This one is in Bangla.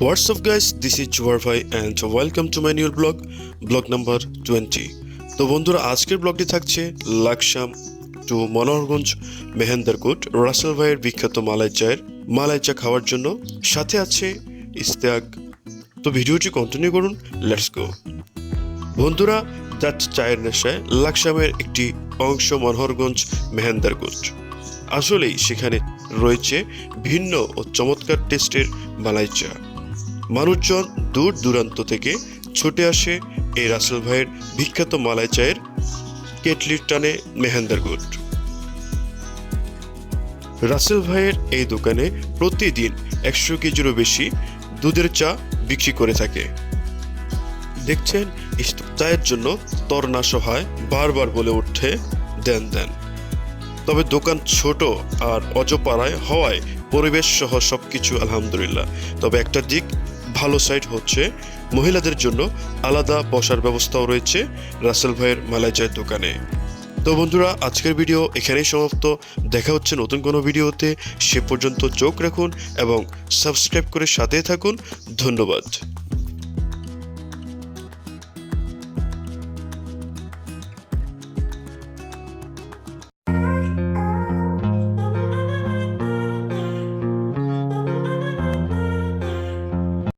What's up guys, this is Jawar Bhai and welcome to my new blog, blog number 20. তো বন্ধুরা আজকের ব্লগটি থাকছে লাকসাম টু মনোহরগঞ্জ মেহেন্দারকোট রাসেল ভাইয়ের বিখ্যাত মালাই চায়ের মালাই চা খাওয়ার জন্য। সাথে আছে ইস্তেক তো ভিডিওটি কন্টিনিউ করুন লেটস গো বন্ধুরা যাচ্ছে চায়ের নেশায় লাকসামের একটি অংশ মনোহরগঞ্জ মেহেন্দারকোট। আসলেই সেখানে রয়েছে ভিন্ন ও চমৎকার টেস্টের মালাই চা। মানুষজন দূর দূরান্ত থেকে ছুটে আসে এই রাসেল ভাইয়ের বিখ্যাত মালাই চায়ের কেটলির টানে মেহেন্দারগুট রাসেল ভাইয়ের এই দোকানে প্রতিদিন একশো কেজিরও বেশি দুধের চা বিক্রি করে থাকে। দেখছেন চায়ের জন্য তরনা সহায় বারবার বলে উঠে দেন দেন। তবে দোকান ছোট আর অজপাড়ায় হওয়ায় পরিবেশ সহ সবকিছু আলহামদুলিল্লাহ। তবে একটা দিক ভালো সাইড হচ্ছে। মহিলাদের জন্য আলাদা বসার ব্যবস্থাও রয়েছে রাসেল ভাইয়ের মালাই যায় দোকানে। তো বন্ধুরা, আজকের ভিডিও এখানেই সমাপ্ত। দেখা হচ্ছে নতুন কোনো ভিডিওতে। সে পর্যন্ত চোখ রাখুন এবং সাবস্ক্রাইব করে সাথে থাকুন। ধন্যবাদ।